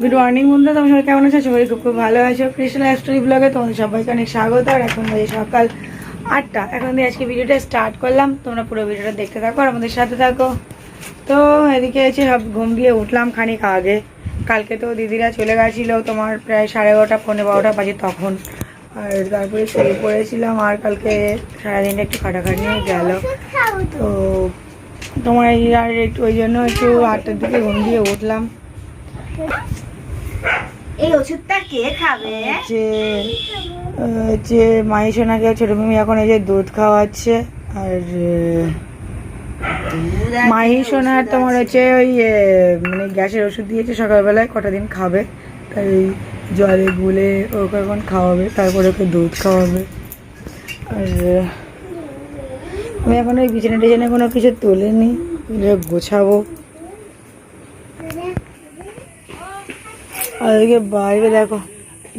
Good morning বন্ধু তোমার সবাই কেমন আছো? সবাই খুব খুব ভালো আছো। কৃষ্ণ স্টোরি ব্লগে তোমাদের সবাইকে অনেক স্বাগত। আর এখন বাজে সকাল আটটা। এখন দিয়ে আজকে ভিডিওটা স্টার্ট করলাম। তোমরা পুরো ভিডিওটা দেখতে থাকো আর আমাদের সাথে থাকো। তো এদিকে এসে সব ঘুম দিয়ে উঠলাম খানিক আগে। কালকে তো দিদিরা চলে গেছিল তোমার প্রায় সাড়ে এগারোটা পনেরো বারোটা বাজে তখন। আর তারপরে শুয়ে পড়েছিলাম আর কালকে সারাদিনটা একটু খাটাখাটি নিয়ে গেল। তো তোমার আর একটু ওই জন্য একটু আটটার দিকে ঘুম দিয়ে উঠলাম। এই ওষুধটা কে খাবে? যে যে মাই সোনাকে ছোট মিমি এখন এই যে দুধ খাওয়াচ্ছে আর মাহি সোনার তোমার হচ্ছে ওই মানে গ্যাসের ওষুধ দিয়েছে সকালবেলায় কটা দিন খাবে তাই জলে গুলে ওকে এখন খাওয়াবে তারপরে ওকে দুধ খাওয়াবে আর আমি এখন ওই বিছানা টিছানা কোনো কিছু তুলিনি গোছাবো। আর ওদিকে বাইরে দেখো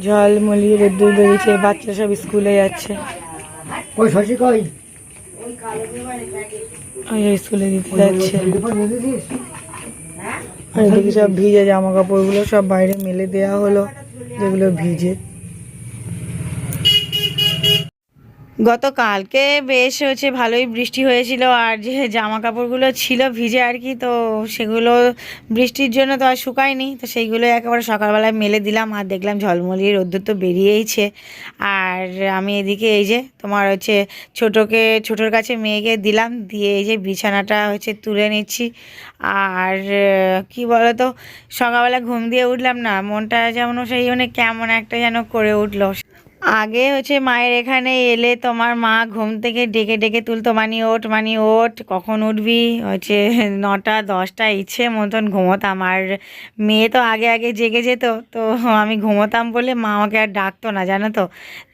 জল মলি রোদ্দুর বেরিয়েছে বাচ্চা সব স্কুলে যাচ্ছে। ওই শশী কই? ওই স্কুলে দিতে যাচ্ছে। আর এদিকে সব ভিজে জামা কাপড়গুলো সব বাইরে মেলে দেওয়া হলো যেগুলো ভিজে। গতকালকে বেশ হচ্ছে ভালোই বৃষ্টি হয়েছিল আর যে জামা কাপড়গুলো ছিল ভিজে আর কি, তো সেগুলো বৃষ্টির জন্য তো আর শুকায়নি, তো সেইগুলো একেবারে সকালবেলায় মেলে দিলাম আর দেখলাম ঝলমলিয়ে রোদ্দুর তো বেরিয়েইছে। আর আমি এদিকে এই যে তোমার হচ্ছে ছোটোকে, ছোটোর কাছে মেয়েকে দিলাম, দিয়ে এই যে বিছানাটা হচ্ছে তুলে নিচ্ছি। আর কি বলো তো সকালবেলা ঘুম দিয়ে উঠলাম না, মনটা যেমন সেই মানে কেমন একটা যেন করে উঠল। আগে হচ্ছে মায়ের এখানে এলে তোমার মা ঘুম থেকে ডেকে ডেকে তুলতো, মানি ওঠ মানি ওঠ, কখন উঠবি? হচ্ছে নটা, দশটা, ইচ্ছে মতন ঘুমোতাম। আর মেয়ে তো আগে আগে জেগে যেত, তো আমি ঘুমোতাম বলে মা আমাকে আর ডাকতো না, জানো তো?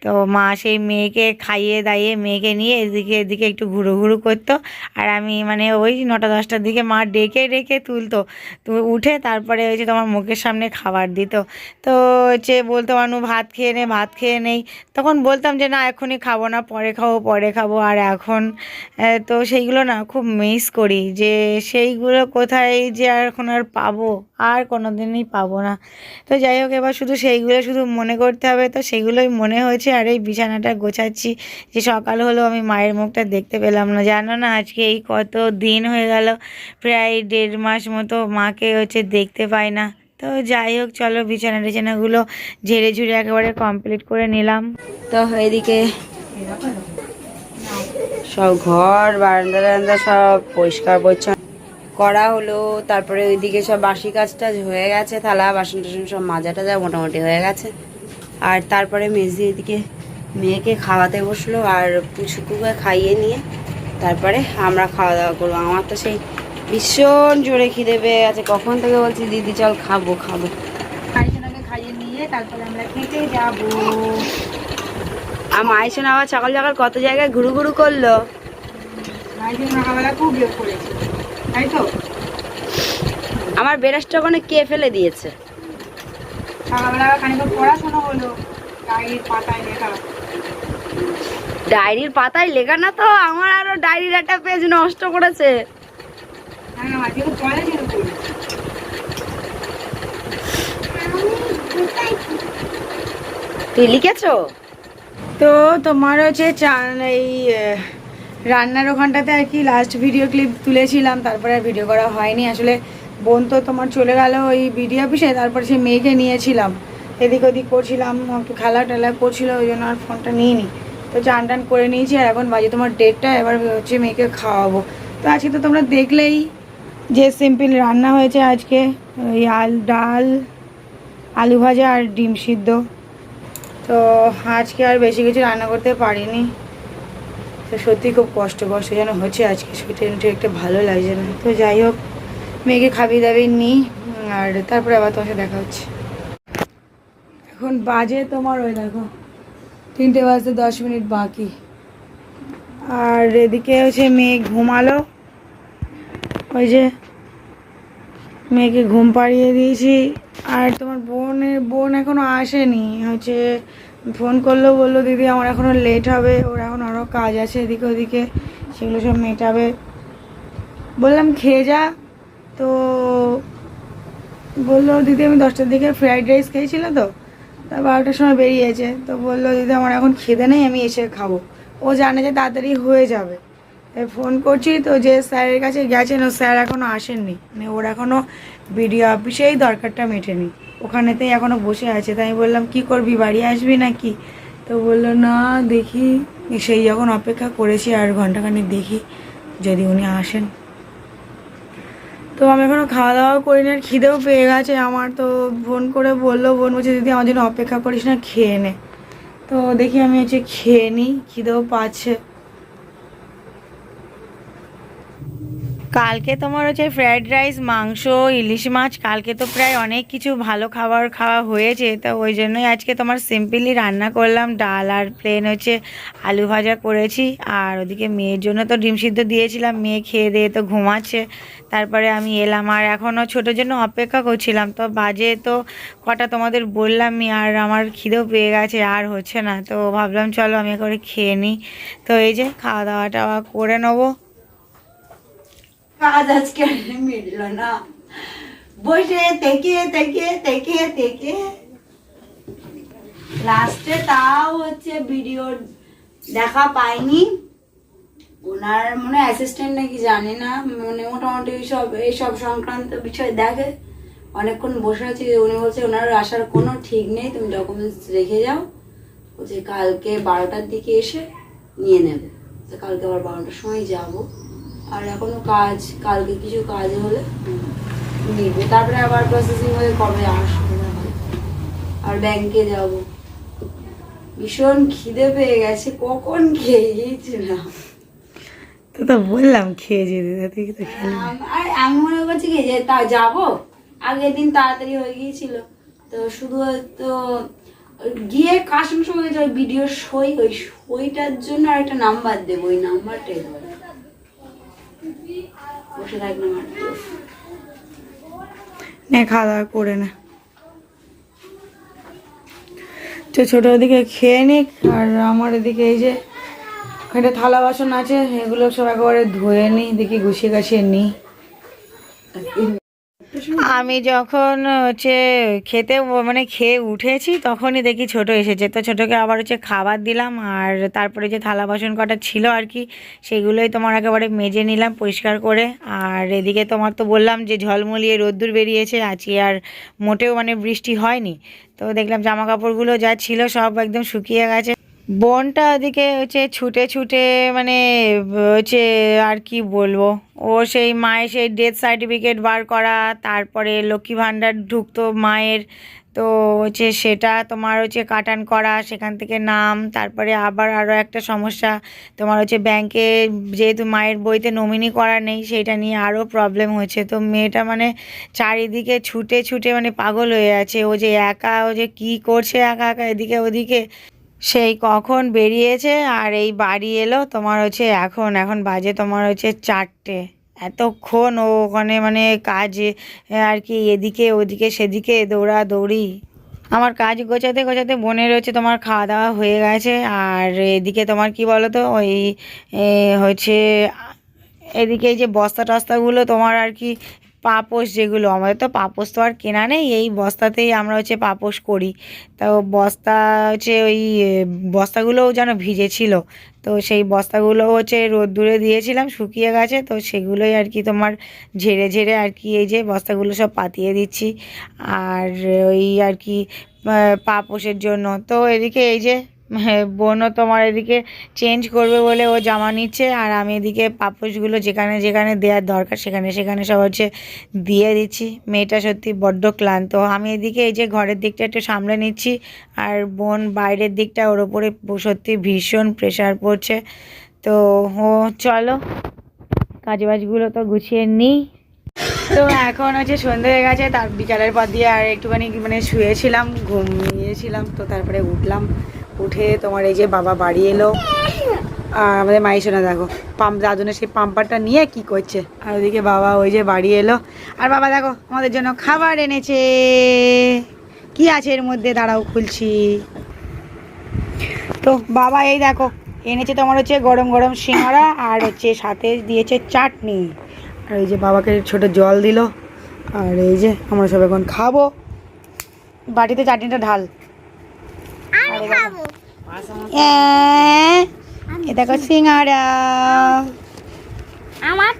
তো মা সেই মেয়েকে খাইয়ে দাইয়ে মেয়েকে নিয়ে এদিকে এদিকে একটু ঘুরু ঘুরু করতো। আর আমি মানে ওই নটা, দশটার দিকে মা ডেকে ডেকে তুলতো। তো উঠে তারপরে হচ্ছে তোমার মুখের সামনে খাবার দিত। তো হচ্ছে বলতো, মানু, ভাত খেয়ে নে, ভাত খেয়ে নেই। তখন বলতাম যে, না, এখনই খাব না, পরে খাব পরে খাব। আর এখন তো সেইগুলো না খুব মিস করি যে, সেইগুলো কোথায় যে আর এখন আর পাবো, আর কোনো দিনই পাবো না। তো যাই হোক, এবার শুধু সেইগুলো শুধু মনে করতে হবে। তো সেগুলোই মনে হয়েছে আর এই বিছানাটা গোছাচ্ছি যে, সকাল হলো আমি মায়ের মুখটা দেখতে পেলাম না। জানো না, আজকে এই কত দিন হয়ে গেল, প্রায় দেড় মাস মতো মাকে হচ্ছে দেখতে পাই না। তো যাই হোক, চলো বিছানা টিছানাগুলো ঝেড়ে ঝুড়ে একেবারে কমপ্লিট করে নিলাম। তো এদিকে সব ঘর, বারান্দা টারান্দা সব পরিষ্কার পরিচ্ছন্ন। করা হলো, তারপরে ওইদিকে সব বাসি কাজ টাজ হয়ে গেছে, থালা, বাসন টাসন সব মাজা টাজা মোটামুটি হয়ে গেছে। আর তারপরে মেজদি এদিকে মেয়েকে খাওয়াতে বসল আর পুচকুকে খাইয়ে নিয়ে, তারপরে আমরা খাওয়া দাওয়া করব। আমার তো সেই ভীষণ জোরে খিদে পেয়ে গেছে। কখন থেকে বলছি দিদি চল খাব খাব। আইসোনাকে খাইয়ে নিয়ে তারপরে আমরা খেতে যাব। আর আবার সকাল সকাল কত জায়গায় ঘুরু ঘুরু করল? খুব করেছে তাই তো? আমার বেরাসটা ওখানে কে ফেলে দিয়েছে? পড়াশোনা হলো ডায়েরির পাতায় লেখা। ডায়েরির পাতায় লেখা না তো আমার আরও ডায়েরির একটা পেজ নষ্ট করেছে হ্যাঁ আজকে তো কলেজের উপরে তুই লিখেছো তো তোমার হচ্ছে এই রান্নার ওখানটাতে আর কি লাস্ট ভিডিও ক্লিপ তুলেছিলাম, তারপরে আর ভিডিও করা হয়নি। আসলে বোন তো তোমার চলে গেল ওই ভিডিও অফিসে তারপরে সে মেয়েকে নিয়েছিলাম। এদিক ওদিক করছিলাম, একটু খেলা টেলা করছিল, ওই জন্য আর ফোনটা নিইনি। তো চান টান করে নিয়েছি, আর এখন বাজে তোমার ডেটটা এবার হচ্ছে মেয়েকে খাওয়াবো। তো আজকে তো তোমরা দেখলেই যে সিম্পল রান্না হয়েছে আজকে, ওই আল ডাল, আলু ভাজা আর ডিম সিদ্ধ। তো আজকে আর বেশি কিছু রান্না করতে পারিনি। তো সত্যি খুব কষ্ট কষ্ট যেন হচ্ছে আজকে। শরীরটা একটু একটা ভালো লাগছে না। তো যাই হোক, মেয়েকে খাবিয়ে দাবি নিই আর তারপরে আবার তোমার দেখা হচ্ছে। এখন বাজে তোমার ওই দেখো, তিনটে বাজতে দশ মিনিট বাকি। আর এদিকে হচ্ছে মেয়ে ঘুমালো। ওই যে মেয়েকে ঘুম পাড়িয়ে দিয়েছি। আর তোমার বোনের বোন এখনও আসেনি। হচ্ছে ফোন করল, বলল, দিদি, আমার এখনও লেট হবে। ওর এখন আরও কাজ আছে এদিকে ওদিকে। সেগুলো সব মেটাবে। বললাম, খেয়ে যা। তো বলল, দিদি, আমি দশটার দিকে ফ্রাইড রাইস খেয়েছিল তো। তা বারোটার সময় বেরিয়েছে। তো বলল, দিদি, আমার এখন খিদে নেই, আমি এসে খাব। ও জানে যে তাড়াতাড়ি হয়ে যাবে। ফোন করছি তো যে স্যারের কাছে গেছেন ও স্যার এখনও আসেননি। মানে ওর এখনও বিডিও অফিসেই দরকারটা মেটেনি। ওখানেতেই এখনও বসে আছে। তাই আমি বললাম, কি করবি, বাড়ি আসবি নাকি? তো বলল, না, দেখি। সেই যখন অপেক্ষা করেছি আর ঘন্টাখানেক দেখি যদি উনি আসেন। তো আমি এখনও খাওয়া দাওয়া করিনি, আর খিদেও পেয়ে গেছে। আমার তো ফোন করে বলল বোন বলছে, দিদি, আমার জন্য অপেক্ষা করিস না, খেয়ে নে। তো দেখি আমি হচ্ছে খেয়ে নিই, খিদেও পাচ্ছে। কালকে তোমার হচ্ছে ফ্রায়েড রাইস মাংস, ইলিশ মাছ, কালকে তো প্রায় অনেক কিছু ভালো খাবার খাওয়া হয়েছে। তো ওই জন্যই আজকে তোমার সিম্পলি রান্না করলাম, ডাল আর প্লেন হচ্ছে আলু ভাজা করেছি। আর ওদিকে মেয়ের জন্য তো ডিম সিদ্ধ দিয়েছিলাম, মেয়ে খেয়ে দিয়ে তো ঘুমাচ্ছে। তারপরে আমি এলাম, আর এখনও ছোটোর জন্য অপেক্ষা করছিলাম। তো বাজে তো কটা তোমাদের বললামই আর আমার খিদেও পেয়ে গেছে, আর হচ্ছে না। তো ভাবলাম চলো আমি করে খেয়ে নিই। তো এই যে খাওয়া দাওয়া টাওয়া করে নেব। কাজ আজকে মিটলো না। বসে লাস্টে তাও হচ্ছে ভিডিও দেখা ওনার মনে অ্যাসিস্ট্যান্ট নাকি না মানে মোটামুটি সব, এইসব সংক্রান্ত বিষয় দেখে। অনেকক্ষণ বসে আছি, উনি বলছে, ওনার আসার কোনো ঠিক নেই, তুমি ডকুমেন্টস রেখে যাও। বলছে, কালকে বারোটার দিকে এসে নিয়ে নেবে। তো কালকে আবার বারোটার সময় যাব। আর এখনও কাজ কালকে কিছু কাজ হলে নিবে। তারপরে আবার প্রসেসিং হয়ে কবে আসবে না। আর ব্যাংকে যাব। ভীষণ খিদে পেয়ে গেছে কখন খেয়ে গিয়েছিলাম? তো তো বললাম খেয়ে যেতে তো খেলি? আর আমি মনে করছি কি যে তা যাব? আগের দিন তাড়াতাড়ি হয়ে গিয়েছিল। তো শুধু তো গিয়ে কার সঙ্গে সঙ্গে ভিডিও সই ওই সইটার জন্য আর একটা নাম্বার দেবো ওই নাম্বারটাই বসে থাকলাম আর নে খাওয়া দাওয়া করে নে। তো ছোটো ওদিকে খেয়ে নিক আর আমার এদিকে এই যে ওখানে থালা বাসন আছে এগুলো সব একেবারে ধুয়ে নিই দেখি গুছিয়ে গাছিয়ে নিই আমি যখন হচ্ছে খেতে মানে খেয়ে উঠেছি, তখনই দেখি ছোট এসেছে। তো ছোটোকে আবার হচ্ছে খাবার দিলাম আর তারপরে যে থালা বাসন কটা ছিল আর কি, সেগুলোই তোমার একেবারে মেজে নিলাম পরিষ্কার করে। আর এদিকে তোমার তো বললাম যে ঝলমলিয়ে রোদ্দুর বেরিয়েছে, আজকে আর মোটেও মানে বৃষ্টি হয়নি। তো দেখলাম জামা কাপড়গুলো যা ছিল সব একদম শুকিয়ে গেছে। বোনটা ওদিকে হচ্ছে ছুটে ছুটে মানে হচ্ছে আর কি বলব? ও সেই মায়ের সেই ডেথ সার্টিফিকেট বার করা, তারপরে লক্ষ্মী ভাণ্ডার ঢুকতো মায়ের, তো হচ্ছে সেটা তোমার হচ্ছে কাটান করা, সেখান থেকে নাম, তারপরে আবার আরও একটা সমস্যা, তোমার হচ্ছে ব্যাংকে যেহেতু মায়ের বইতে নমিনি করা নেই সেটা নিয়ে আরও প্রবলেম হচ্ছে। তো মেয়েটা মানে চারিদিকে ছুটে ছুটে মানে পাগল হয়ে আছে। ও যে একা, ও যে কী করছে একা একা, এদিকে ওদিকে। সেই কখন বেরিয়েছে আর এই বাড়ি এলো, তোমার হচ্ছে এখন এখন বাজে তোমার হচ্ছে চারটে। এতক্ষণ ও ওখানে মানে কাজে আর কি, এদিকে, ওদিকে, সেদিকে দৌড়া দৌড়ি আমার কাজ গোছাতে গোছাতে বোনের হচ্ছে তোমার খাওয়া দাওয়া হয়ে গেছে আর এদিকে তোমার কি বলো তো ওই হচ্ছে, এদিকে এই যে বস্তা টস্তাগুলো তোমার আর কি পাপোশ যেগুলো, আমাদের তো পাপোশ তো আর কেনা নেই, এই বস্তাতেই আমরা হচ্ছে পাপোশ করি। তো বস্তা হচ্ছে ওই বস্তাগুলোও যেন ভিজে ছিল। তো সেই বস্তাগুলো হচ্ছে রোদ্দুরে দিয়েছিলাম শুকিয়ে গেছে, তো সেগুলোই আর কি তোমার ঝেড়ে ঝেড়ে আর কি এই যে বস্তাগুলো সব পাতিয়ে দিচ্ছি। আর ওই আর কি পাপোশের জন্য। তো এদিকে এই যে বোনও তোমার এদিকে চেঞ্জ করবে বলে ও জামা নিচ্ছে আর আমি এদিকে পাপোশগুলো যেখানে যেখানে দেওয়ার দরকার সেখানে সেখানে সব হচ্ছে দিয়ে দিচ্ছি। মেয়েটা সত্যি বড্ড ক্লান্ত। আমি এদিকে এই যে ঘরের দিকটা একটু সামলে নিচ্ছি আর বোন বাইরের দিকটা ওর ওপরে সত্যি ভীষণ প্রেশার পড়ছে। তো ও চলো কাজ বাজগুলো তো গুছিয়ে নিই। তো এখন হচ্ছে সন্ধে হয়ে গেছে, তার বিকালের পর দিয়ে আর একটুখানি মানে শুয়েছিলাম, ঘুমিয়েছিলাম, তো তারপরে উঠলাম। উঠে তোমার এই যে বাবা বাড়ি এলো। আর আমাদের মাই শোনা দেখো। পাম্প দাদুনের সেই পাম্পারটা নিয়ে কি করছে। আর ওদিকে বাবা ওই যে বাড়ি এলো। আর বাবা, দেখো, আমাদের জন্য খাবার এনেছে। কি আছে এর মধ্যে? দাঁড়াও, খুলছি। তো বাবা, এই দেখো, এনেছে তোমার হচ্ছে গরম গরম সিঙ্গারা আর হচ্ছে সাথে দিয়েছে চাটনি। আর ওই যে বাবাকে ছোট জল দিল। আর এই যে আমরা সব এখন খাব। বাটিতে চাটনিটা ঢাল। এ দেখো সিঙ্গারা। আমার